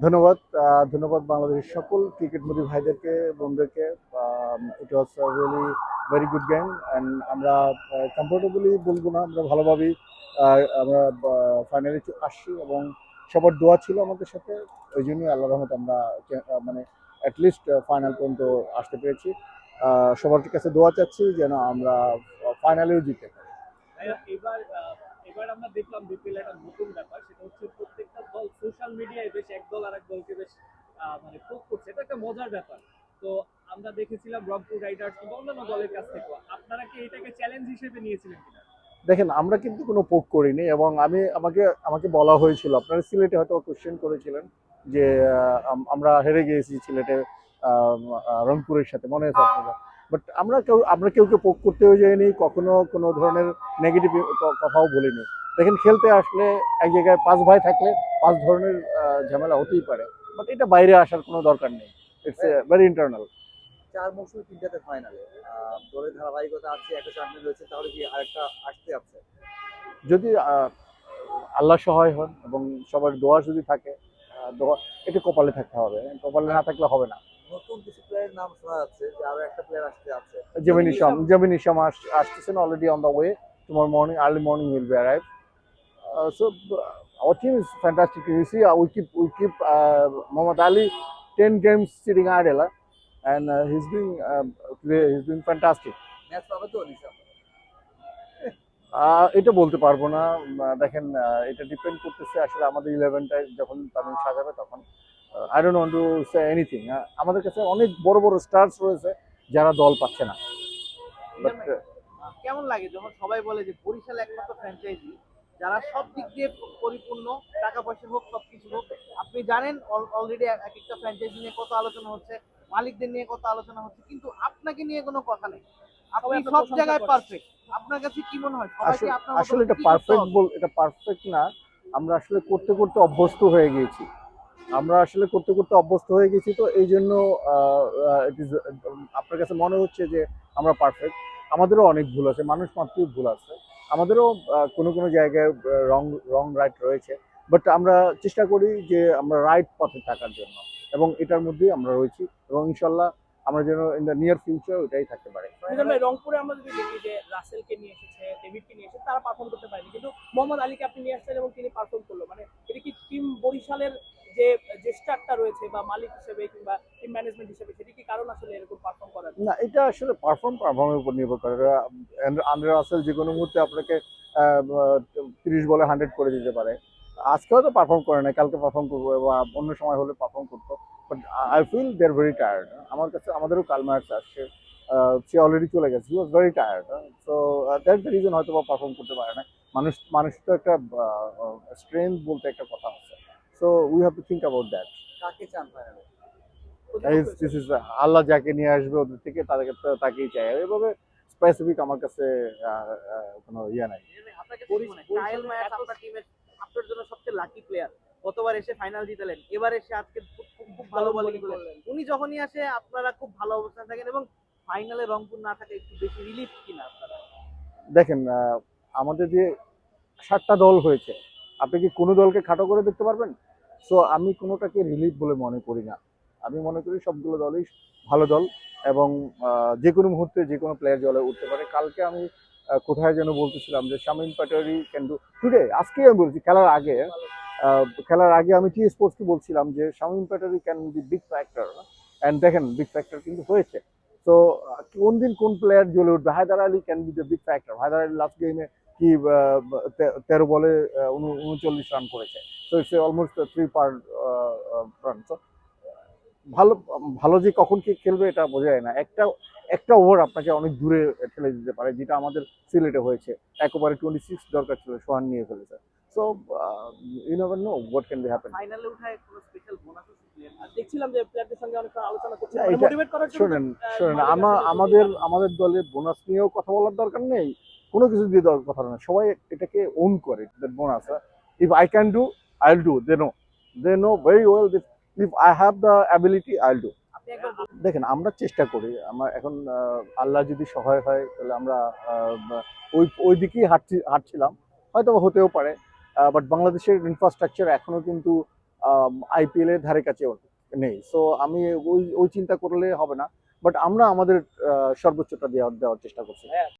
ধন্যবাদ ধন্যবাদ বাংলাদেশের সকল ক্রিকেট মোদী ভাইদেরকে, বোনদেরকে। It was really very good game and আমরা কমফোর্টেবলি বলব না, আমরা ভালোভাবেই আমরা ফাইনালে আসছি এবং সবার দোয়া ছিল আমাদের সাথে। ওই জন্যই আল্লাহ রহমত আমরা মানে অ্যাটলিস্ট ফাইনাল পর্যন্ত আসতে পেরেছি। সবার কাছে দোয়া চাচ্ছি যেন আমরা ফাইনালেও জিতে পারি। এবার এবার আমরা দেখলাম বিপিএল একটা নতুন ব্যাপার, সেটা হচ্ছে প্রত্যেকটা দল সোশ্যাল মিডিয়ায় বেশ এক দল আর এক দলকে বেশ মানে করছে। এটা একটা মজার ব্যাপার। তো আমরা দেখেছিলাম রংপুর রাইডার্স কিংবা অন্যান্য দলের কাছ থেকেও। আপনারা কি এটাকে চ্যালেঞ্জ হিসেবে নিয়েছিলেন কিনা? দেখেন, আমরা কিন্তু কোনো পোক করিনি এবং আমি, আমাকে আমাকে বলা হয়েছিল, আপনারা সিলেটে হয়তো কোশ্চেন করেছিলেন যে আমরা হেরে গিয়েছি সিলেটে রংপুরের সাথে, মনে আছে আপনাদের? বাট আমরা কেউ আমরা কেউ কেউ পোক করতেও যাইনি, কখনো কোনো ধরনের নেগেটিভ কথাও বলিনি। দেখেন, খেলতে আসলে এক জায়গায় পাঁচ ভাই থাকলে পাঁচ ধরনের ঝামেলা হতেই পারে। বাট এটা বাইরে আসার কোনো দরকার নেই। ইটস ভেরি ইন্টারনাল চার মৌসুমে তিনটাতে ফাইনালে দলের ধারাবাহিকতা আছে একটা চ্যাম্পিয়ন রয়েছে তাহলে কি আরেকটা আসতে আছে? যদি আল্লাহ সহায় হন এবং সবার দোয়া যদি থাকে দোয়া এটা কপালে থাকতে হবে। কপালে না থাকলে হবে না। নতুন কিছু প্লেয়ারের নাম শোনা যাচ্ছে যে আরও একটা প্লেয়ার আসতে আছে। জেমিন ইসলাম জেমিন ইসলাম আস- আসতেছেন already on the way tomorrow morning early morning arrive uh, so uh, our team is fantastic. You see uh, we keep we keep uh, Muhammad Ali 10 games sitting idle and uh, he's been uh, he's been fantastic. Ah, এটা বলতে পারব না। দেখেন এটা depend করতেছে আসলে আমাদের ইলেভেনটায় যখন তামিম সাজাবে তখন। I don't want to say anything আমাদের কাছে অনেক বড় বড় স্টার্স রয়েছে যারা দল পাচ্ছে না। কেমন লাগে? যখন সবাই বলে যে বরিশাল একমাত্র ফ্র্যাঞ্চাইজি যারা সব দিক দিয়ে পরিপূর্ণ টাকা পয়সা হোক সব কিছু হোক আপনি জানেন অলরেডি এক একটা ফ্র্যাঞ্চাইজি নিয়ে কত আলোচনা হচ্ছে মালিকদের নিয়ে কত আলোচনা হচ্ছে কিন্তু আপনাকে নিয়ে কোনো কথা নেই। আপনি সব জায়গায় পারফেক্ট আপনার কাছে কি মনে হয়? আসলে আপনার আসলে এটা পারফেক্ট বল এটা পারফেক্ট না। আমরা আসলে করতে করতে অভ্যস্ত হয়ে গিয়েছি। আমরা আসলে করতে করতে অভ্যস্ত হয়ে গেছি তো এই জন্য আপনার কাছে মনে হচ্ছে যে আমরা পারফেক্ট আমাদেরও অনেক ভুল আছে। মানুষ মাত্রই ভুল আছে। আমাদেরও কোনো কোনো জায়গায় রং রং রাইট রয়েছে। বাট আমরা চেষ্টা করি যে আমরা রাইট পথে থাকার জন্য। এবং এটার মধ্যেই আমরা রয়েছি। এবং ইনশাল্লাহ আমরা যেন ইন দ্য নিয়ার ফিউচার ওটাই থাকতে পারি। রংপুরে আমরা যদি দেখি যে রাসেলকে নিয়ে এসেছে ডেভিডকে নিয়ে এসেছে তারা পারফর্ম করতে পারেনি। কিন্তু মোহাম্মদ আলীকে আপনি নিয়ে আসছেন এবং তিনি পারফর্ম করল। মানে এটা কি টিম বরিশালের যে যে স্টারটা রয়েছে বা মালিক হিসেবে কিংবা টিম ম্যানেজমেন্ট হিসেবে সেটি কি কারণ আসলে এরকম পারফর্ম করার? না এটা আসলে পারফর্ম পারফর্মের উপর নির্ভর করে। আন্দ্রে রাসেল যে কোনো মুহূর্তে আপনাকে তিরিশ বলে হান্ড্রেড করে দিতে পারে। আজকে হয়তো পারফর্ম করে না কালকে পারফর্ম করব বা অন্য সময় হলে পারফর্ম করতো but I feel they are very tired আমার কাছে আমাদেরও কাল ম্যাচ আসছে। সে অলরেডি চলে গেছে। He was very tired so that the reason হয়তো বা পারফর্ম করতে পারে না। মানুষ মানুষ তো একটা স্ট্রেংথ বলতে একটা কথা আছে। So we have to think about that কাকে চান ফাইনালে দিস ইজ আল্লাহ যাকে নিয়ে আসবে ওদের থেকে তাদেরকে তাকেই চাই। এভাবে স্পেসিফিক আমার কাছে কোনো ইয়ে নাই। আপনার জন্য সবচেয়ে লাকি প্লেয়ার গতবার এসে ফাইনাল জিতালেন এবার এসে আজকে খুব ভালো বলিং করলেন। উনি যখনই আসে আপনারা খুব ভালো অবস্থানে থাকেন এবং ফাইনালে রংপুর না থাকে একটু বেশি রিলিফ কিনা আপনারা? দেখেন আমাদের যে সাতটা দল হয়েছে আপনি কি কোনো দলকে খাটো করে দেখতে পারবেন? সো আমি কোনোটাকে রিলিফ বলে মনে করি না। আমি মনে করি সবগুলো দলই ভালো দল এবং যে কোনো মুহূর্তে যে কোনো প্লেয়ার জলে উঠতে পারে। কালকে আমি কোথায় যেন বলতেছিলাম যে Shamim Patwari can do today আজকে আমি বলছি, খেলার আগে খেলার আগে আমি টি স্পোর্টসকে বলছিলাম যে Shamim Patwari can be big factor and দেখেন বিগ ফ্যাক্টর কিন্তু হয়েছে। তো কোন দিন কোন প্লেয়ার জ্বলে উঠবে? Haider Ali can be the big factor Haider Ali last গেমে কি তেরো বলে উনচল্লিশ রান করেছে। তো it's almost three per run তো ভালো ভালো যে কখন কে খেলবে এটা বোঝা যায় না। একটা একটা ওভার আপনাকে অনেক দূরে ঠেলে দিতে পারে যেটা আমাদের সিলেটে হয়েছে। এক ওভারে টোয়েন্টি সিক্স দরকার ছিল সোহান নিয়ে ফেলেছে। So you never know what can be happen ফাইনালে উঠায় কোনো স্পেশাল বোনাস দেখছিলাম যে প্লেয়ারদের সঙ্গে অনেক আলোচনা করছে মোটিভেট করার জন্য শোনেন আহ, শোনেন মালিক আমাদের আমাদের দলে বোনাস নিয়েও কথা বলার দরকার নেই কোনো কিছু দিয়ে কথা না। সবাই এটাকে ওন করে bonus if I can do I will do they know they know very well if I have the ability I will do. দেখেন আমরা চেষ্টা করি। আমরা এখন আল্লাহ যদি সহায় হয় তাহলে আমরা ওই ওই দিকেই হাঁটছি হাঁটছিলাম। হয়তো হতেও পারে বাট বাংলাদেশের ইনফ্রাস্ট্রাকচার এখনও কিন্তু আইপিএল এর ধারে কাছে নেই। সো আমি ওই ওই চিন্তা করলে হবে না। বাট আমরা আমাদের সর্বোচ্চটা দেওয়ার দেওয়ার চেষ্টা করছি।